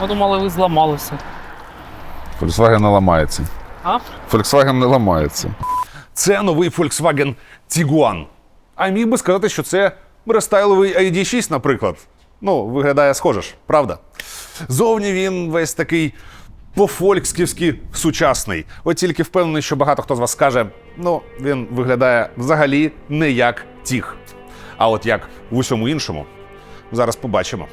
Ми думали, ви зламалися. Volkswagen не ламається. А? Volkswagen не ламається. Це новий Volkswagen Tiguan. А міг би сказати, що це рестайловий ID6, наприклад. Ну, виглядає схоже ж, правда? Зовні він весь такий по-фольксківськи сучасний. От тільки впевнений, що багато хто з вас скаже: ну, він виглядає взагалі не як тіх. А от як в усьому іншому, зараз побачимо.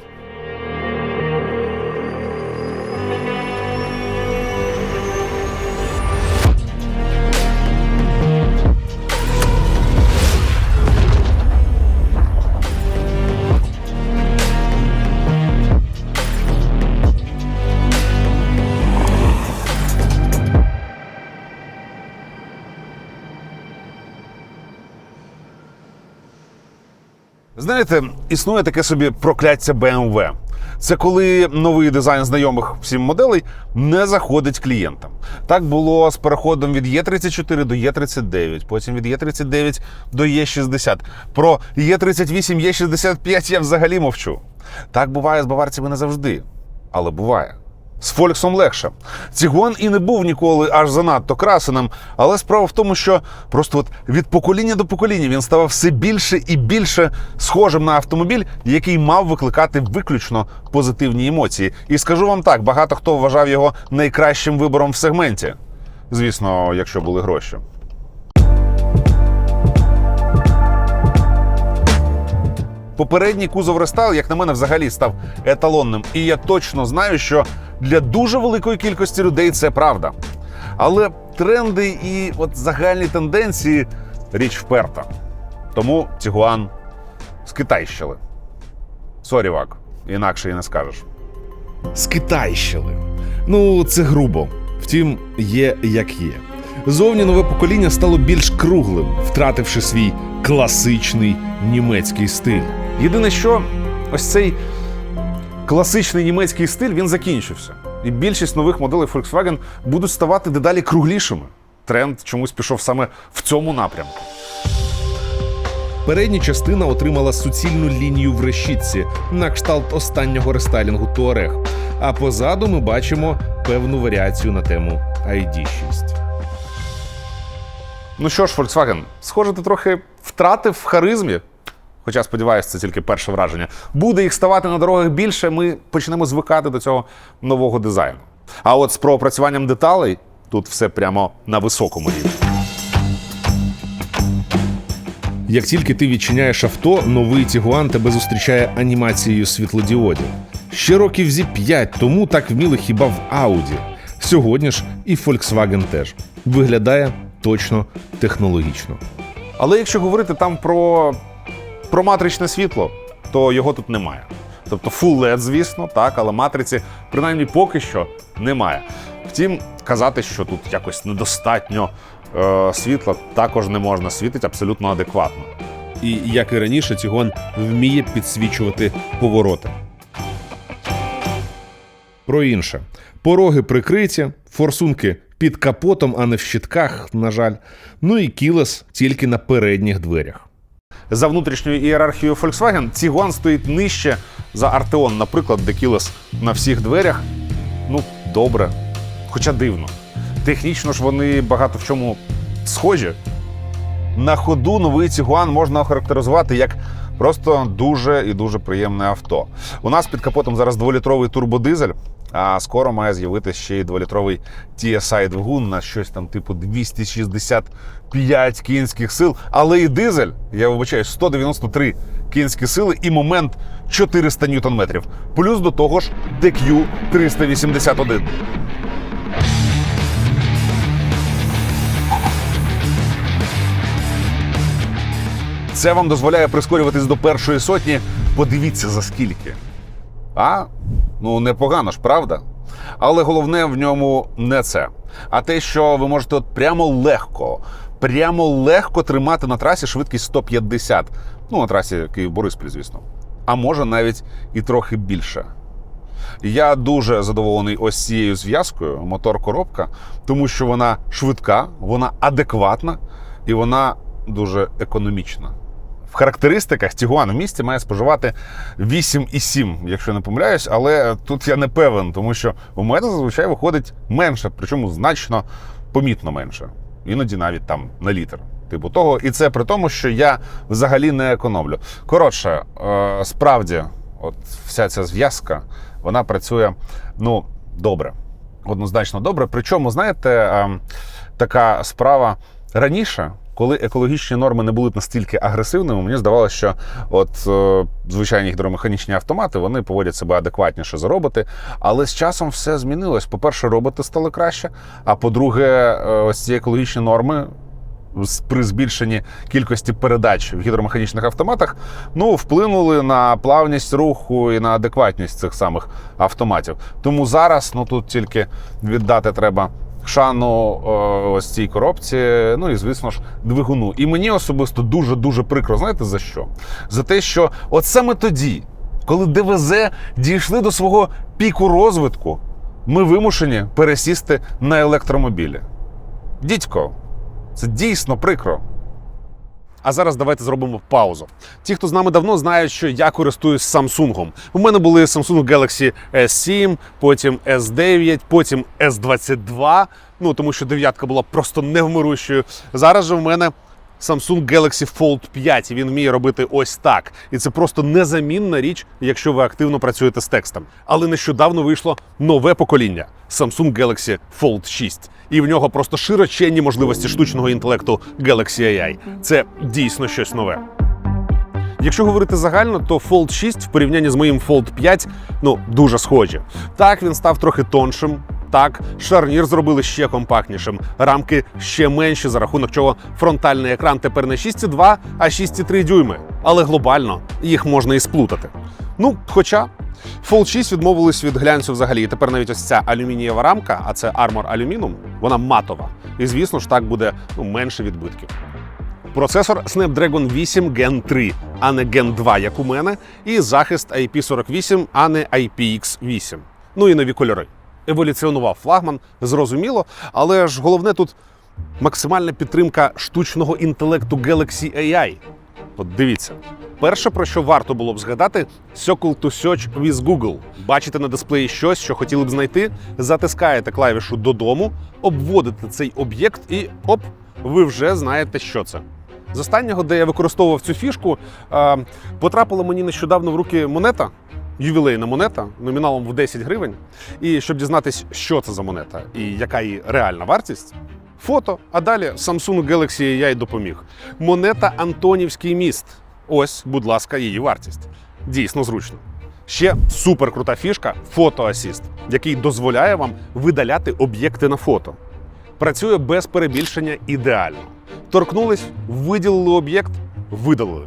Знаєте, існує таке собі прокляття BMW. Це коли новий дизайн знайомих всім моделей не заходить клієнтам. Так було з переходом від Е34 до Е39, потім від Е39 до Е60. Про Е38, Е65 я взагалі мовчу. Так буває з баварцями не завжди, але буває. З Фольксом легше. Цігуан і не був ніколи аж занадто красеним, але справа в тому, що просто от від покоління до покоління він ставав все більше і більше схожим на автомобіль, який мав викликати виключно позитивні емоції. І скажу вам так: багато хто вважав його найкращим вибором в сегменті. Звісно, якщо були гроші. Попередній кузов рестайл, як на мене, взагалі став еталонним. І я точно знаю, що для дуже великої кількості людей це правда. Але тренди і от загальні тенденції річ вперта. Тому Тігуан скитайщили. Сорі, Вак, інакше і не скажеш. Скитайщили. Ну, це грубо. Втім, є як є. Зовні нове покоління стало більш круглим, втративши свій класичний німецький стиль. Єдине, що ось цей класичний німецький стиль він закінчився. І більшість нових моделей Volkswagen будуть ставати дедалі круглішими. Тренд чомусь пішов саме в цьому напрямку. Передня частина отримала суцільну лінію в решітці на кшталт останнього рестайлінгу Туарег. А позаду ми бачимо певну варіацію на тему ID6. Ну що ж, Volkswagen, схоже, ти трохи втратив в харизмі. Хоча, сподіваюся, це тільки перше враження. Буде їх ставати на дорогах більше, ми почнемо звикати до цього нового дизайну. А от з проопрацюванням деталей тут все прямо на високому рівні. Як тільки ти відчиняєш авто, новий Тігуан тебе зустрічає анімацією світлодіодів. Ще років зі 5 тому так вміли хіба в Audi. Сьогодні ж і Volkswagen теж виглядає точно технологічно. Але якщо говорити там про, про матричне світло, то його тут немає. Тобто Full LED, звісно, так, але матриці, принаймні поки що, немає. Втім, казати, що тут якось недостатньо е, світла, також не можна. Світить абсолютно адекватно. І як і раніше, Тігуан вміє підсвічувати повороти. Про інше. Пороги прикриті, форсунки під капотом, а не в щитках, на жаль. Ну і кілес тільки на передніх дверях. За внутрішньою ієрархією Volkswagen Tiguan стоїть нижче за Arteon, наприклад, де Кілес на всіх дверях. Ну, добре, хоча дивно. Технічно ж вони багато в чому схожі. На ходу новий Tiguan можна охарактеризувати як просто дуже і дуже приємне авто. У нас під капотом зараз дволітровий турбодизель, а скоро має з'явитися ще й дволітровий TSI двигун на щось там типу 265 кінських сил. Але і дизель, я вибачаю, 193 кінські сили і момент 400 ньютон-метрів. Плюс до того ж DQ 381. Це вам дозволяє прискорюватись до першої сотні. Подивіться за скільки. А? Ну, непогано ж, правда? Але головне в ньому не це. А те, що ви можете от прямо легко, прямо легко тримати на трасі швидкість 150. Ну, на трасі Київ-Бориспіль, звісно. А може навіть і трохи більше. Я дуже задоволений ось цією зв'язкою мотор-коробка, тому що вона швидка, вона адекватна і вона дуже економічна. В характеристиках Тігуан в місті має споживати 8,7, якщо не помиляюсь, але тут я не певен, тому що у мене зазвичай виходить менше, причому значно помітно менше. Іноді навіть там на літр. Типу того, і це при тому, що я взагалі не економлю. Коротше, е, справді, от вся ця зв'язка, вона працює ну добре, однозначно добре. Причому, знаєте, е, така справа раніше, коли екологічні норми не були настільки агресивними, мені здавалося, що от е, звичайні гідромеханічні автомати вони поводять себе адекватніше за роботи. Але з часом все змінилось. По-перше, роботи стали краще. А по-друге, е, ось ці екологічні норми. При збільшенні кількості передач в гідромеханічних автоматах ну вплинули на плавність руху і на адекватність цих самих автоматів. Тому зараз ну тут тільки віддати треба шану е, ось цій коробці. Ну і звісно ж, двигуну. І мені особисто дуже дуже прикро. Знаєте за що? За те, що от саме тоді, коли ДВЗ дійшли до свого піку розвитку, ми вимушені пересісти на електромобілі. Дідько, це дійсно прикро. А зараз давайте зробимо паузу. Ті, хто з нами давно, знають, що я користуюсь Samsung. У мене були Samsung Galaxy S7, потім S9, потім S22. Ну тому що дев'ятка була просто невмирущою. Зараз же в мене Samsung Galaxy Fold 5, і він вміє робити ось так. І це просто незамінна річ, якщо ви активно працюєте з текстом. Але нещодавно вийшло нове покоління Samsung Galaxy Fold 6. І в нього просто широченні можливості штучного інтелекту Galaxy AI. Це дійсно щось нове. Якщо говорити загально, то Fold 6 в порівнянні з моїм Fold 5 ну дуже схожі. Так, він став трохи тоншим. Так, шарнір зробили ще компактнішим, рамки ще менші, за рахунок чого фронтальний екран тепер не 6,2, а 6,3 дюйми. Але глобально їх можна і сплутати. Ну, хоча Fold 6 відмовились від глянцю взагалі. І тепер навіть ось ця алюмінієва рамка, а це Armor Aluminum, вона матова. І звісно ж так буде ну, менше відбитків. Процесор Snapdragon 8 Gen 3, а не Gen 2, як у мене, і захист IP48, а не IPX8. Ну і нові кольори. Еволюціонував флагман, зрозуміло, але ж головне тут максимальна підтримка штучного інтелекту Galaxy AI. От дивіться. Перше, про що варто було б згадати, Circle to Search with Google. Бачите на дисплеї щось, що хотіли б знайти, затискаєте клавішу додому, обводите цей об'єкт і оп, ви вже знаєте, що це. З останнього, де я використовував цю фішку, потрапила мені нещодавно в руки монета, ювілейна монета номіналом в 10 гривень. І щоб дізнатись, що це за монета і яка її реальна вартість, фото, а далі Samsung Galaxy AI допоміг. Монета Антонівський міст. Ось, будь ласка, її вартість. Дійсно зручно. Ще супер крута фішка фотоасіст, який дозволяє вам видаляти об'єкти на фото. Працює без перебільшення ідеально. Торкнулись, виділили об'єкт, видалили.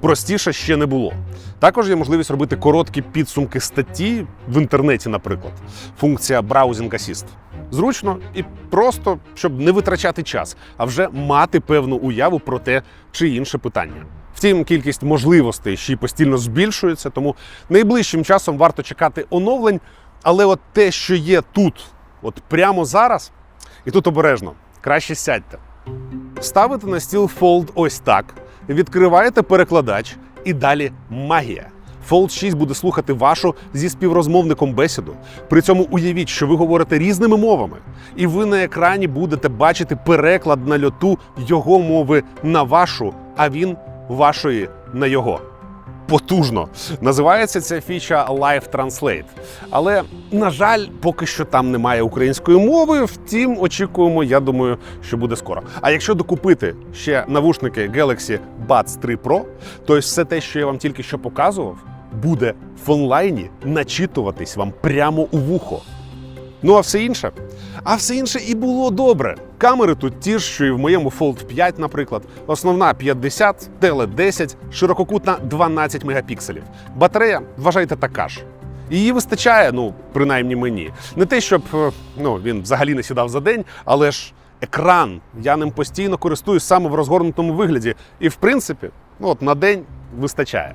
Простіше ще не було. Також є можливість робити короткі підсумки статті в інтернеті, наприклад. Функція Browsing Assist. Зручно і просто, щоб не витрачати час, а вже мати певну уяву про те чи інше питання. Втім, кількість можливостей ще й постійно збільшується, тому найближчим часом варто чекати оновлень. Але от те, що є тут, от прямо зараз, і тут обережно, краще сядьте. Ставите на стіл Fold ось так, відкриваєте перекладач і далі магія. Fold 6 буде слухати вашу зі співрозмовником бесіду. При цьому уявіть, що ви говорите різними мовами, і ви на екрані будете бачити переклад на льоту його мови на вашу, а він вашої на його. Потужно називається ця фіча Live Translate. Але на жаль, поки що там немає української мови. Втім, очікуємо, я думаю, що буде скоро. А якщо докупити ще навушники Galaxy Buds 3 Pro, то все те, що я вам тільки що показував, буде в онлайні начитуватись вам прямо у вухо. Ну а все інше? А все інше і було добре. Камери тут ті ж, що і в моєму Fold 5, наприклад. Основна 50, теле 10, ширококутна 12 мегапікселів. Батарея, вважайте, така ж. Її вистачає, ну, принаймні мені. Не те, щоб е, ну, він взагалі не сідав за день, але ж екран. Я ним постійно користуюсь саме в розгорнутому вигляді. І в принципі, ну, от на день вистачає.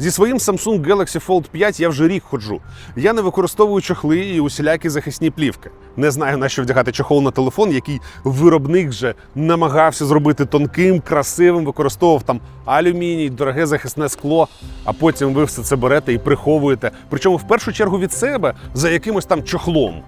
Зі своїм Samsung Galaxy Fold 5 я вже рік ходжу. Я не використовую чохли і усілякі захисні плівки. Не знаю, на що вдягати чохол на телефон, який виробник вже намагався зробити тонким, красивим, використовував там алюміній, дороге захисне скло, а потім ви все це берете і приховуєте. Причому в першу чергу від себе за якимось там чохлом.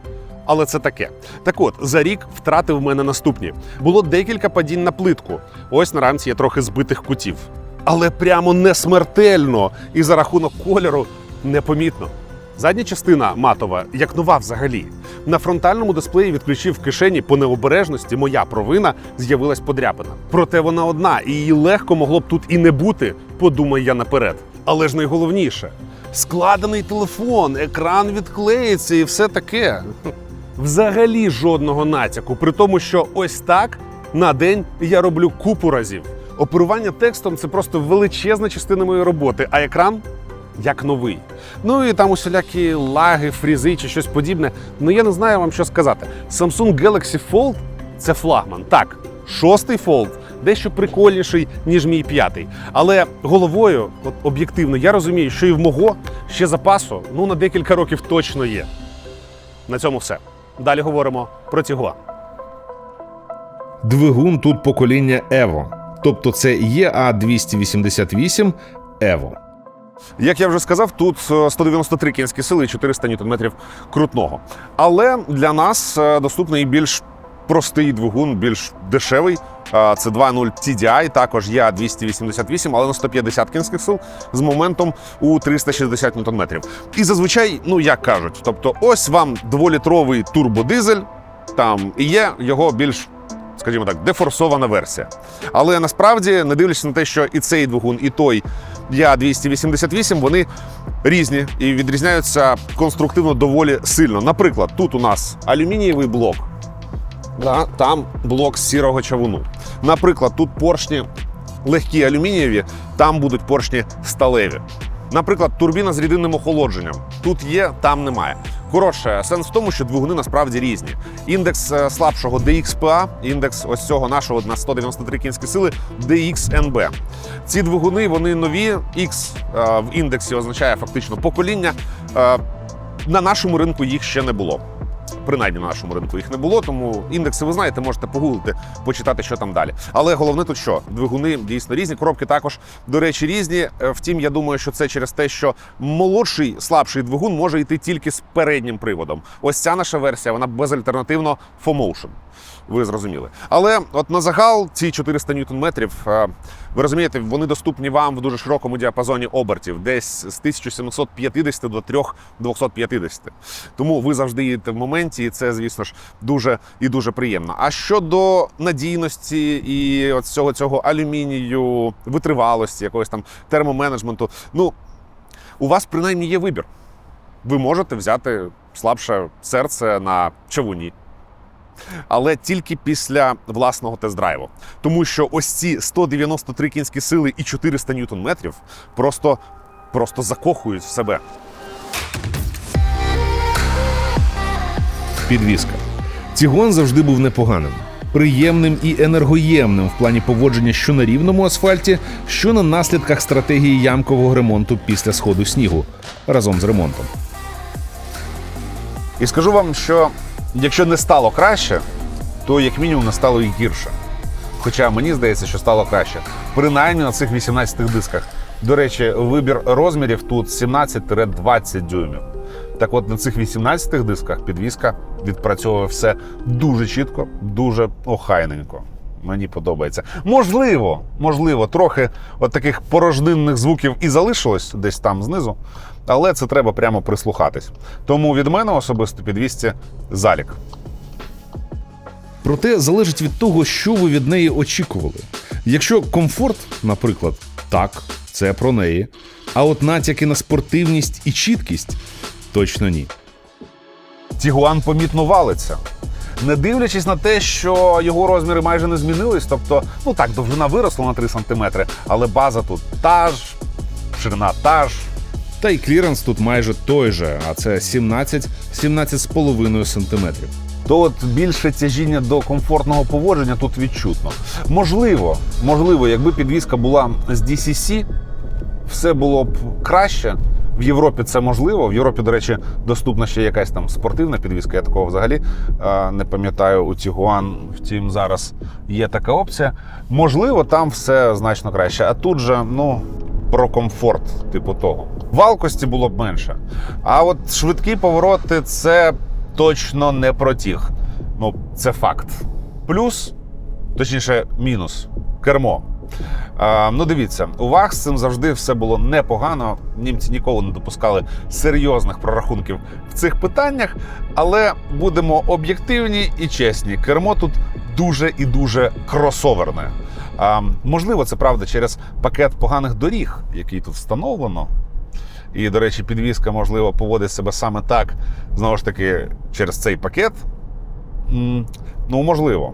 Але це таке. Так от, за рік втрати в мене наступні. Було декілька падінь на плитку. Ось на рамці є трохи збитих кутів. Але прямо не смертельно і за рахунок кольору непомітно. Задня частина матова, як нова взагалі. На фронтальному дисплеї від ключів в кишені по необережності моя провина з'явилась подряпина. Проте вона одна, і її легко могло б тут і не бути, подумаю я наперед. Але ж найголовніше складений телефон, екран відклеїться і все таке. Взагалі жодного натяку, при тому, що ось так на день я роблю купу разів. Оперування текстом це просто величезна частина моєї роботи, а екран як новий. Ну і там усілякі лаги, фрізи чи щось подібне. Ну я не знаю вам що сказати. Samsung Galaxy Fold це флагман. Так, шостий Fold дещо прикольніший, ніж мій п'ятий. Але головою, от об'єктивно, я розумію, що і в мого ще запасу ну на декілька років точно є. На цьому все. Далі говоримо про Тігуан. Двигун тут покоління Evo. Тобто це EA288 Evo. Як я вже сказав, тут е, 193 кінські сили і 400 ньютон-метрів крутного. Але для нас е, доступний більш простий двигун, більш дешевий. Е, Це 2.0 TDI, також є 288, але на 150 кінських сил з моментом у 360 ньютон-метрів. І зазвичай, ну як кажуть, тобто ось вам дволітровий турбодизель, там і є його більш скажімо так, дефорсована версія. Але насправді, не дивлячись на те, що і цей двигун, і той я 288, вони різні і відрізняються конструктивно доволі сильно. Наприклад, тут у нас алюмінієвий блок, да, там блок з сірого чавуну. Наприклад, тут поршні легкі алюмінієві, там будуть поршні сталеві. Наприклад, турбіна з рідинним охолодженням. Тут є, там немає. Коротше, сенс в тому, що двигуни насправді різні. Індекс е, слабшого DXPA, індекс ось цього нашого на 193 кінські сили DXNB. Ці двигуни вони нові. X е, в індексі означає фактично покоління. Е, На нашому ринку їх ще не було. Принаймні на нашому ринку їх не було, тому індекси ви знаєте, можете погуглити, почитати, що там далі. Але головне тут що? Двигуни дійсно різні, коробки також, до речі, різні. Е, Втім, я думаю, що це через те, що молодший, слабший двигун може йти тільки з переднім приводом. Ось ця наша версія, вона безальтернативно 4Motion. Ви зрозуміли. Але от на загал ці 400 ньютон-метрів, е, ви розумієте, вони доступні вам в дуже широкому діапазоні обертів, десь з 1750 до 3250. Тому ви завжди їдете в моменті, і це, звісно ж, дуже і дуже приємно. А щодо надійності і от цього цього алюмінію, витривалості, якогось там термоменеджменту, ну у вас принаймні є вибір. Ви можете взяти слабше серце на чавуні але тільки після власного тест-драйву. Тому що ось ці 193 кінські сили і 400 ньютон-метрів просто, просто закохують в себе. Підвізка. Тігуан завжди був непоганим, приємним і енергоємним в плані поводження що на рівному асфальті, що на наслідках стратегії ямкового ремонту після сходу снігу разом з ремонтом. І скажу вам, що якщо не стало краще, то як мінімум не стало і гірше. Хоча мені здається, що стало краще. Принаймні на цих 18 дисках. До речі, вибір розмірів тут 17-20 дюймів. Так от на цих 18 дисках підвіска відпрацьовує все дуже чітко, дуже охайненько. Мені подобається. Можливо, можливо, трохи от таких порожнинних звуків і залишилось десь там знизу, але це треба прямо прислухатись. Тому від мене особисто під 200 залік. Проте залежить від того, що ви від неї очікували. Якщо комфорт, наприклад, так, це про неї. А от натяки на спортивність і чіткість точно ні. Тігуан помітно валиться. Не дивлячись на те, що його розміри майже не змінились, тобто, ну так, довжина виросла на 3 см, але база тут та ж, ширина та ж. Та й кліренс тут майже той же, а це 17 17,5 сантиметрів. то от більше тяжіння до комфортного поводження тут відчутно. Можливо, можливо, якби підвізка була з DCC, все було б краще. В Європі це можливо. В Європі, до речі, доступна ще якась там спортивна підвізка. Я такого взагалі е, не пам'ятаю у Тігуан. Втім, зараз є така опція. Можливо, там все значно краще. А тут же, ну, про комфорт, типу того. Валкості було б менше. А от швидкі повороти це точно не протіг. Ну, це факт. Плюс, точніше, мінус кермо. А, ну, дивіться, у вас з цим завжди все було непогано. Німці ніколи не допускали серйозних прорахунків в цих питаннях, але будемо об'єктивні і чесні. Кермо тут дуже і дуже кросоверне. А, можливо, це правда через пакет поганих доріг, який тут встановлено. І, до речі, підвізка, можливо, поводить себе саме так, знову ж таки, через цей пакет. Ну, можливо.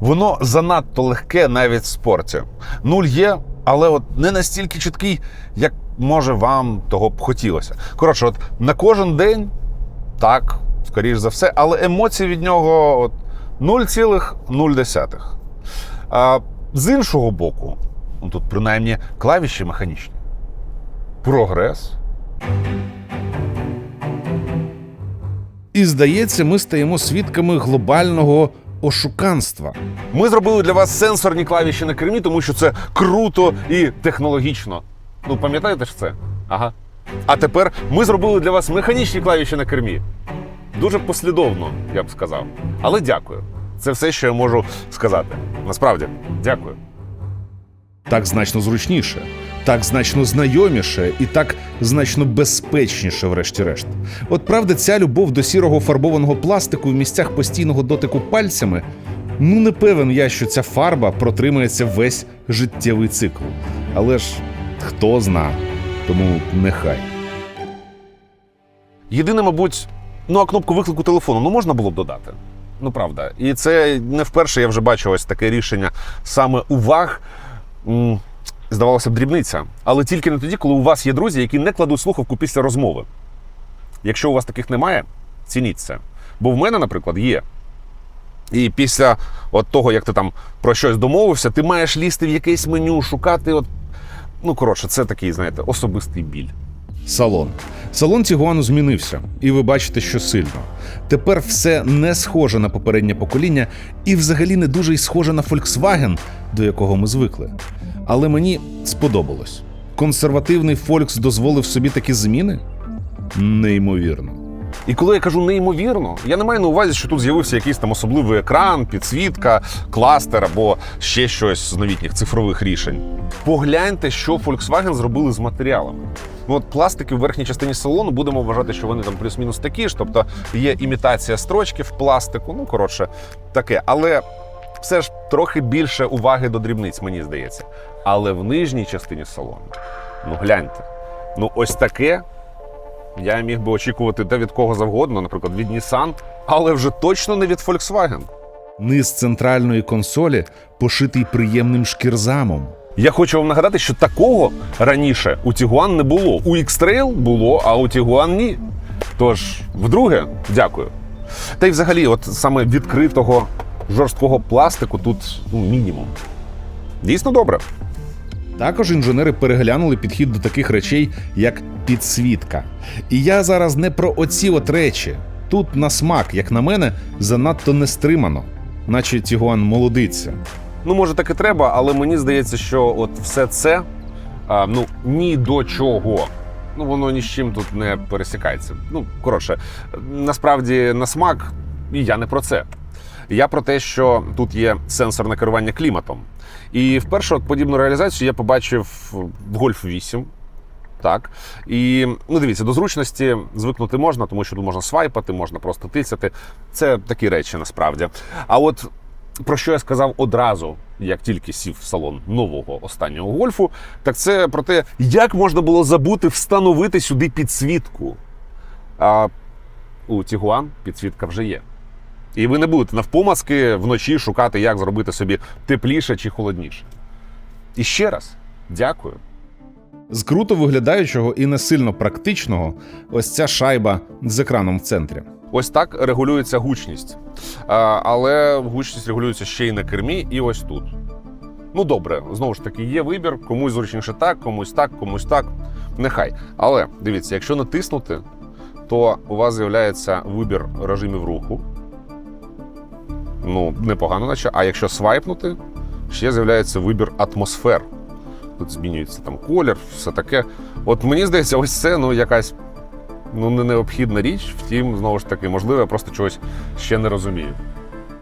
Воно занадто легке навіть в спорті. Нуль є, але от не настільки чіткий, як може вам того б хотілося. Коротше, от на кожен день так, скоріш за все, але емоції від нього от 0,0. З іншого боку, ну тут принаймні клавіші механічні. Прогрес. І здається, ми стаємо свідками глобального ошуканства. Ми зробили для вас сенсорні клавіші на кермі, тому що це круто і технологічно. Ну, пам'ятаєте ж це? Ага. А тепер ми зробили для вас механічні клавіші на кермі. Дуже послідовно, я б сказав. Але дякую. Це все, що я можу сказати. Насправді, дякую. Так значно зручніше, так значно знайоміше і так значно безпечніше, врешті-решт. От правда, ця любов до сірого фарбованого пластику в місцях постійного дотику пальцями. Ну, не певен я, що ця фарба протримається весь життєвий цикл. Але ж хто зна, тому нехай. Єдине, мабуть, ну а кнопку виклику телефону ну можна було б додати. Ну правда. І це не вперше я вже бачу ось таке рішення саме уваг. Здавалося б, дрібниця. Але тільки не тоді, коли у вас є друзі, які не кладуть слухавку після розмови. Якщо у вас таких немає, цініть це. Бо в мене, наприклад, є. І після от того, як ти там про щось домовився, ти маєш лізти в якесь меню, шукати. От... Ну, коротше, це такий, знаєте, особистий біль. Салон. Салон Тігуану змінився, і ви бачите, що сильно. Тепер все не схоже на попереднє покоління, і взагалі не дуже й схоже на Volkswagen, до якого ми звикли. Але мені сподобалось. Консервативний Фолькс дозволив собі такі зміни? Неймовірно. І коли я кажу неймовірно, я не маю на увазі, що тут з'явився якийсь там особливий екран, підсвітка, кластер або ще щось з новітніх цифрових рішень. Погляньте, що Volkswagen зробили з матеріалами. Ну, от пластики в верхній частині салону будемо вважати, що вони там плюс-мінус такі ж, тобто є імітація строчки в пластику, ну коротше, таке. Але все ж трохи більше уваги до дрібниць, мені здається. Але в нижній частині салону, ну гляньте, ну ось таке я міг би очікувати та від кого завгодно, наприклад, від Nissan, але вже точно не від Volkswagen. Низ центральної консолі пошитий приємним шкірзамом. Я хочу вам нагадати, що такого раніше у Tiguan не було. У X-Trail було, а у Tiguan ні. Тож, вдруге, дякую. Та й взагалі, от саме відкритого жорсткого пластику тут ну, мінімум. Дійсно добре. Також інженери переглянули підхід до таких речей, як підсвітка. І я зараз не про оці от речі. Тут на смак, як на мене, занадто нестримано, наче Тігуан молодиться. Ну, може, так і треба, але мені здається, що от все це а, ну ні до чого. Ну, воно ні з чим тут не пересікається. Ну, коротше, насправді на смак, і я не про це. Я про те, що тут є сенсорне керування кліматом. І вперше от подібну реалізацію я побачив в Golf 8. Так. І ну дивіться, до зручності звикнути можна, тому що тут можна свайпати, можна просто тицяти. Це такі речі насправді. А от про що я сказав одразу, як тільки сів в салон нового останнього гольфу, так це про те, як можна було забути встановити сюди підсвітку. А у Тігуан підсвітка вже є. І ви не будете навпомазки вночі шукати, як зробити собі тепліше чи холодніше. І ще раз дякую. З круто виглядаючого і не сильно практичного, ось ця шайба з екраном в центрі. Ось так регулюється гучність. А, але гучність регулюється ще й на кермі, і ось тут. Ну добре, знову ж таки, є вибір, комусь зручніше так, комусь так, комусь так. Нехай. Але дивіться, якщо натиснути, то у вас з'являється вибір режимів руху. Ну, непогано, наче. А якщо свайпнути, ще з'являється вибір атмосфер. Тут змінюється там колір, все таке. От мені здається, ось це ну, якась ну, не необхідна річ. Втім, знову ж таки, можливо, я просто чогось ще не розумію.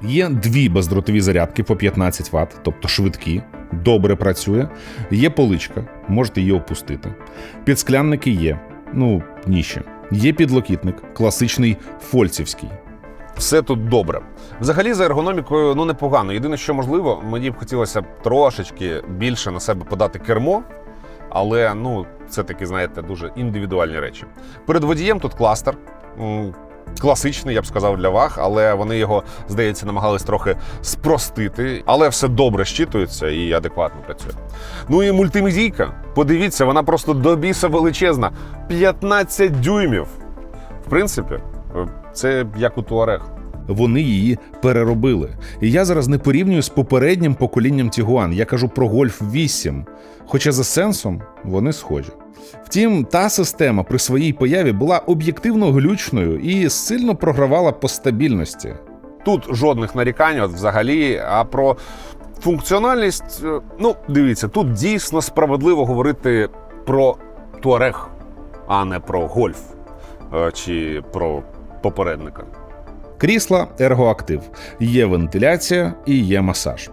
Є дві бездротові зарядки по 15 Вт, тобто швидкі, добре працює. Є поличка, можете її опустити. Підсклянники є, ну ніще. Є підлокітник, класичний фольцівський. Все тут добре. Взагалі, за ергономікою ну непогано. Єдине, що можливо, мені б хотілося трошечки більше на себе подати кермо, але ну, це такі, знаєте, дуже індивідуальні речі. Перед водієм тут кластер. Класичний, я б сказав, для ваг, але вони його, здається, намагались трохи спростити. Але все добре щитується і адекватно працює. Ну і мультимедійка. Подивіться, вона просто до біса величезна. 15 дюймів. В принципі, це як у Туарег. Вони її переробили. І я зараз не порівнюю з попереднім поколінням Тігуан. Я кажу про Гольф 8. Хоча за сенсом вони схожі. Втім, та система при своїй появі була об'єктивно глючною і сильно програвала по стабільності. Тут жодних нарікань, от взагалі. А про функціональність, е, ну дивіться, тут дійсно справедливо говорити про Туарег, а не про гольф е, чи про попередника. Крісла ергоактив, є вентиляція і є масаж.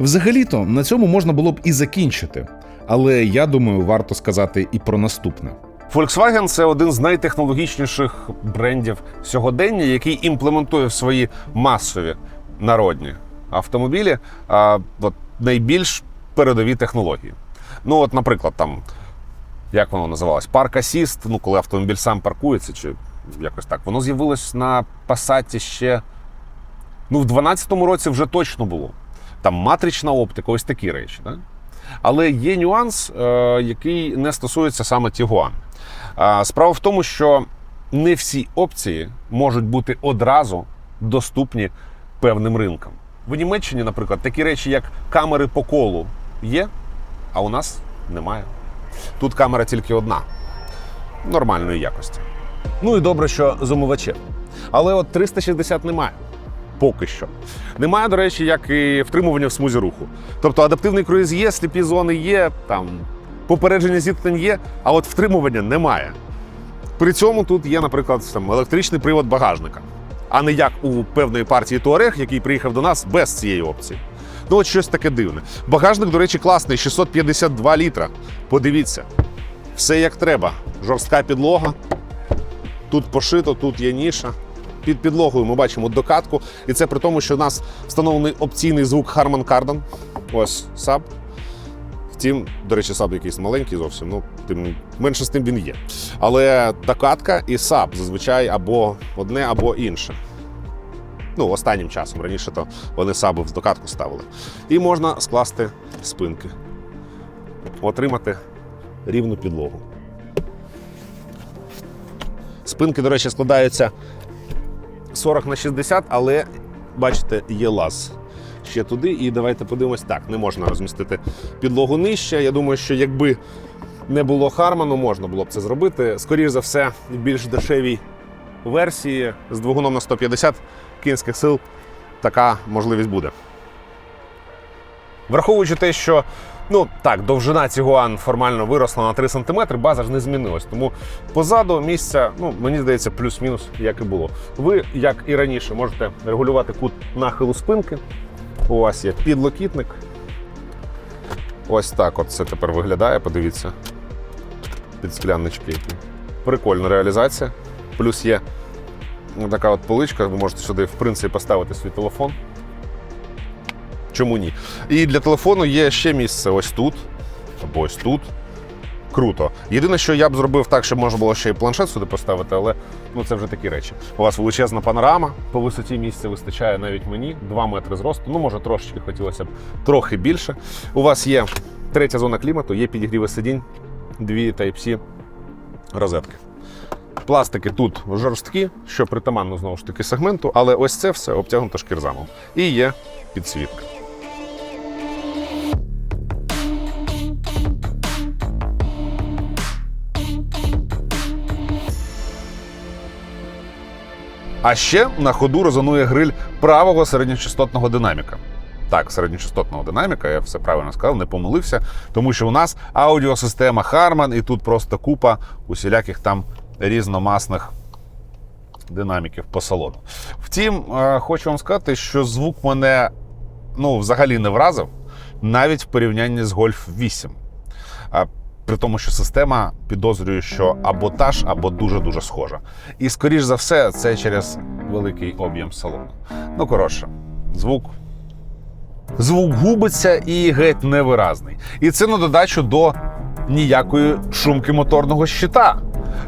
Взагалі-то на цьому можна було б і закінчити. Але я думаю, варто сказати і про наступне. Volkswagen – це один з найтехнологічніших брендів сьогодення, який імплементує в свої масові народні автомобілі а, от, найбільш передові технології. Ну, от, наприклад, там, як воно називалось, Park Assist, ну, коли автомобіль сам паркується, чи якось так, воно з'явилось на Passat ще. Ну, в 12-му році вже точно було. Там матрична оптика, ось такі речі. Да? Але є нюанс, е, який не стосується саме. Е, Справа в тому, що не всі опції можуть бути одразу доступні певним ринкам. В Німеччині, наприклад, такі речі, як камери по колу, є, а у нас немає. Тут камера тільки одна нормальної якості. Ну і добре, що з. Але от 360 немає. Поки що. Немає, до речі, як і втримування в смузі руху. Тобто адаптивний круїз є, сліпі зони є, там попередження зіткнень є, а от втримування немає. При цьому тут є, наприклад, там, електричний привод багажника, а не як у певної партії Туарег, який приїхав до нас без цієї опції. Ну, от щось таке дивне. Багажник, до речі, класний, 652 літра. Подивіться, все як треба. Жорстка підлога. Тут пошито, тут є ніша. Під підлогою ми бачимо докатку, і це при тому, що у нас встановлений опційний звук Harman Kardon. Ось саб. Втім, до речі, саб якийсь маленький зовсім, ну тим менше з тим він є. Але докатка і саб зазвичай або одне, або інше. Ну, останнім часом раніше то вони саби в докатку ставили. І можна скласти спинки, отримати рівну підлогу. Спинки, до речі, складаються 40 на 60, але бачите, є лаз ще туди. І давайте подивимось. Так, не можна розмістити підлогу нижче. Я думаю, що якби не було Харману, можна було б це зробити. Скоріше за все, в більш дешевій версії з двигуном на 150 кінських сил така можливість буде. Враховуючи те, що ну так, довжина Тігуан формально виросла на 3 см, база ж не змінилась. Тому позаду місця, ну мені здається, плюс-мінус, як і було. Ви, як і раніше, можете регулювати кут нахилу спинки. У вас є підлокітник. Ось так от це тепер виглядає. Подивіться. Під скляннички. які. Прикольна реалізація. Плюс є така от поличка, ви можете сюди, в принципі, поставити свій телефон. Чому ні? І для телефону є ще місце ось тут, або ось тут. Круто. Єдине, що я б зробив так, щоб можна було ще й планшет сюди поставити, але ну це вже такі речі. У вас величезна панорама, по висоті місця вистачає навіть мені 2 метри зросту. Ну, може, трошечки хотілося б трохи більше. У вас є третя зона клімату, є підігріви сидінь, дві Type-C розетки. Пластики тут жорсткі, що притаманно знову ж таки сегменту, але ось це все обтягнуто шкірзамом. І є підсвітка. А ще на ходу резонує гриль правого середньочастотного динаміка. Так, середньочастотного динаміка, я все правильно сказав, не помилився, тому що у нас аудіосистема Harman, і тут просто купа усіляких там різномасних динаміків по салону. Втім, е, хочу вам сказати, що звук мене ну, взагалі не вразив, навіть в порівнянні з Golf 8. При тому, що система підозрює, що або та ж, або дуже-дуже схожа. І, скоріш за все, це через великий об'єм салону. Ну, коротше, звук. Звук губиться і геть невиразний. І це на додачу до ніякої шумки моторного щита.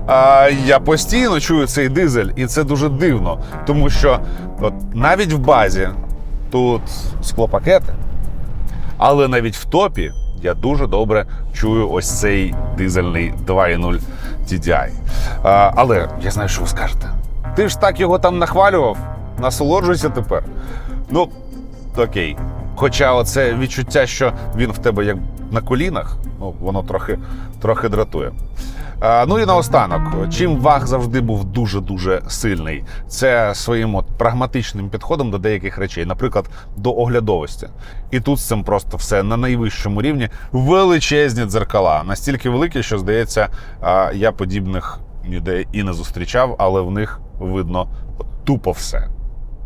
А, я постійно чую цей дизель, і це дуже дивно, тому що от, навіть в базі тут склопакети, але навіть в топі я дуже добре чую ось цей дизельний 2.0 TDI. А, але я знаю, що ви скажете. Ти ж так його там нахвалював, насолоджуйся тепер. Ну, окей. Хоча оце відчуття, що він в тебе як на колінах, ну, воно трохи, трохи дратує. А, ну і наостанок, чим ваг завжди був дуже-дуже сильний, це своїм от прагматичним підходом до деяких речей, наприклад, до оглядовості. І тут з цим просто все на найвищому рівні. Величезні дзеркала, настільки великі, що здається, я подібних ніде і не зустрічав, але в них видно тупо все.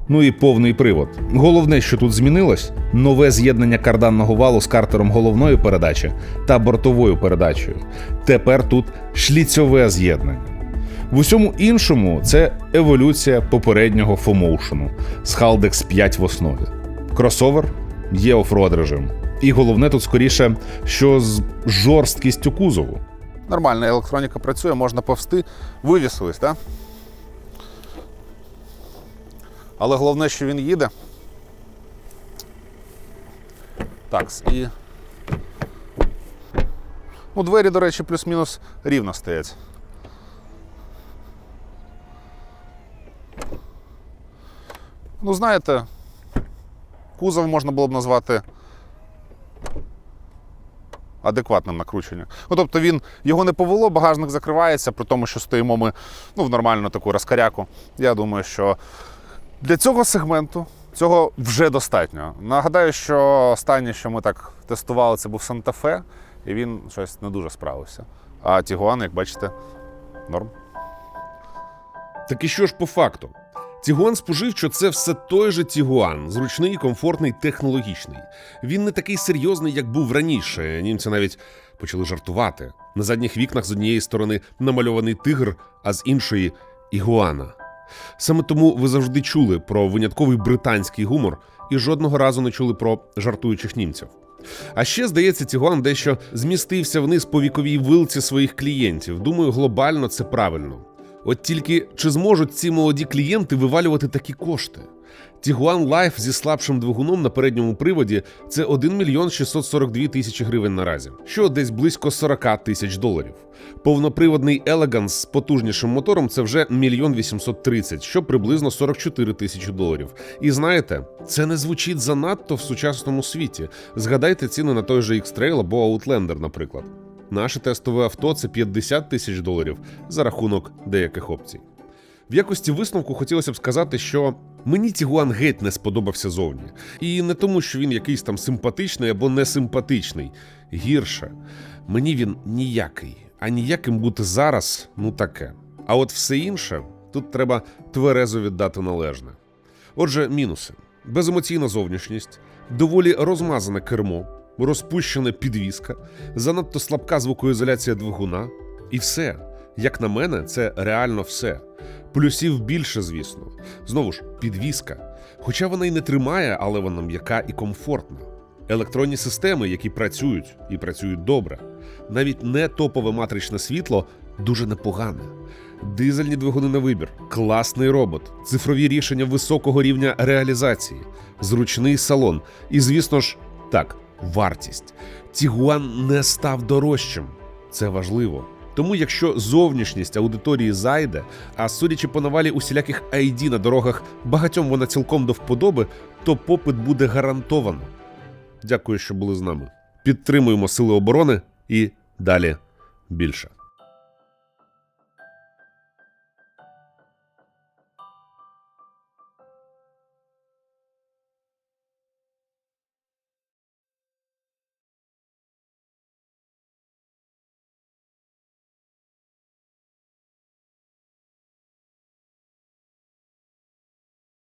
Ну і повний привод. Головне, що тут змінилось, нове з'єднання карданного валу з картером головної передачі та бортовою передачею. Тепер тут шліцьове з'єднання. В усьому іншому це еволюція попереднього фомоушену з Haldex 5 в основі. Кросовер є офрод режим. І головне тут скоріше, що з жорсткістю кузову. Нормальна електроніка працює, можна повсти, вивісились, так? Але головне, що він їде. Так, і. Ну, двері, до речі, плюс-мінус рівно стоять. Ну, знаєте, кузов можна було б назвати адекватним накрученням. Ну, тобто він його не повело, багажник закривається, при тому, що стоїмо ми ну, в нормальну таку розкаряку. Я думаю, що для цього сегменту цього вже достатньо. Нагадаю, що останнє, що ми так тестували, це був Санта-Фе, і він щось не дуже справився. А Тігуан, як бачите, норм. Так і що ж по факту? Тігуан споживчо це все той же Тігуан, зручний, комфортний, технологічний. Він не такий серйозний, як був раніше. Німці навіть почали жартувати. На задніх вікнах з однієї сторони намальований тигр, а з іншої ігуана. Саме тому ви завжди чули про винятковий британський гумор і жодного разу не чули про жартуючих німців. А ще, здається, Тігуан дещо змістився вниз по віковій вилці своїх клієнтів. Думаю, глобально це правильно. От тільки чи зможуть ці молоді клієнти вивалювати такі кошти? Тігуан Лайф зі слабшим двигуном на передньому приводі це 1 мільйон 642 тисячі гривень наразі, що десь близько 40 тисяч доларів. Повноприводний Elegance з потужнішим мотором це вже мільйон 830, що приблизно 44 тисячі доларів. І знаєте, це не звучить занадто в сучасному світі. Згадайте ціни на той же X-Trail або Outlander, наприклад. Наше тестове авто це 50 тисяч доларів за рахунок деяких опцій. В якості висновку хотілося б сказати, що мені Тігуан геть не сподобався зовні. І не тому, що він якийсь там симпатичний або несимпатичний. Гірше, мені він ніякий, а ніяким бути зараз ну таке. А от все інше тут треба тверезо віддати належне. Отже, мінуси: беземоційна зовнішність, доволі розмазане кермо, розпущена підвіска, занадто слабка звукоізоляція двигуна, і все. Як на мене, це реально все. Плюсів більше, звісно. Знову ж, підвіска. Хоча вона й не тримає, але вона м'яка і комфортна. Електронні системи, які працюють і працюють добре. Навіть не топове матричне світло дуже непогане. Дизельні двигуни на вибір, класний робот, цифрові рішення високого рівня реалізації, зручний салон. І, звісно ж, так, вартість. Тігуан не став дорожчим. Це важливо. Тому, якщо зовнішність аудиторії зайде, а судячи по навалі усіляких ID на дорогах, багатьом вона цілком до вподоби, то попит буде гарантовано. Дякую, що були з нами. Підтримуємо Сили оборони і далі більше.